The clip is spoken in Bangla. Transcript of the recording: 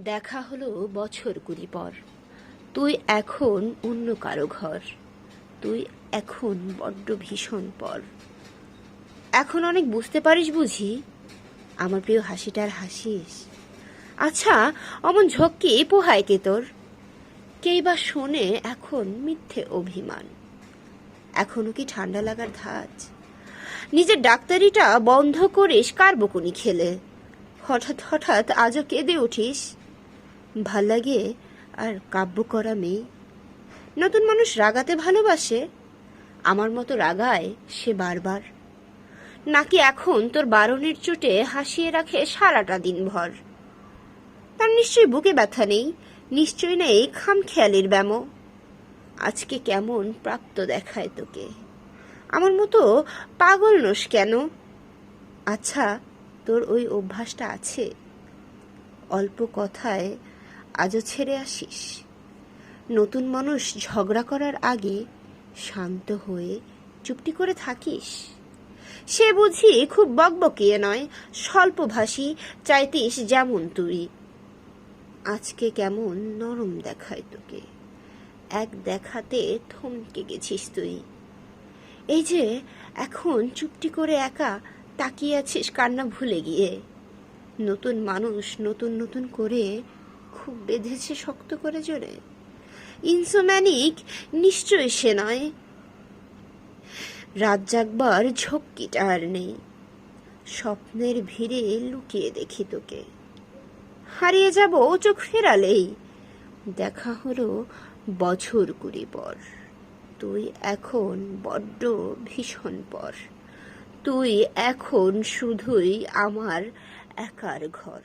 দেখা হলো বছর কুড়ি পর। তুই এখন অন্য কারও ঘর। তুই এখন বড্ড ভীষণ পর। এখন অনেক বুঝতে পারিস বুঝি? আমার প্রিয় হাসিটার হাসিস। আচ্ছা অমন ঝক্কি পোহায় কে তোর? কেই বা শোনে এখন মিথ্যে অভিমান। এখনও কি ঠান্ডা লাগার ধাঁচ? নিজের ডাক্তারিটা বন্ধ করিস কার বকুনি খেলে? হঠাৎ হঠাৎ আজও কেঁদে উঠিস? ভালো লাগে আর কাব্য করা মেয়ে। নতুন মানুষ রাগাতে ভালোবাসে, আমার মতো রাগায় সে বারবার। নাকি এখন তোর বারণের চোটে হাসিয়ে রাখে সারাটা দিন ভর তার নিশ্চয়ই বুকে ব্যথা নেই, নিশ্চয়ই নেই খামখেয়ালির ব্যামো। আজকে কেমন প্রাপ্ত দেখায় তোকে। আমার মতো পাগল নোস কেন? আচ্ছা তোর ওই অভ্যাসটা আছে? অল্প কথায় আজও ছেড়ে আসিস। নতুন মানুষ ঝগড়া করার আগে শান্ত হয়ে চুপটি করে থাকিস। সে বুঝি খুব বকবকিয়ে নয় স্বল্পভাষী চাইতিস যেমন তুই। আজকে কেমন নরম দেখায় তোকে। এক দেখাতে থমকে গেছিস তুই। এই যে এখন চুপটি করে একা তাকিয়ে আছিস কান্না ভুলে গিয়ে। নতুন মানুষ নতুন নতুন করে খুব বেঁধেছে শক্ত করে জোরে। ইনসোম্যানিক নিশ্চয় সে নয়। রাত জাগবার ঝক্কিটা আর নেই। স্বপ্নের ভিড়ে লুকিয়ে দেখি তোকে। হারিয়ে যাব চোখ ফেরালেই। দেখা হলো বছর কুড়ি পর। তুই এখন বড্ড ভীষণ পর। তুই এখন শুধুই আমার একার ঘর।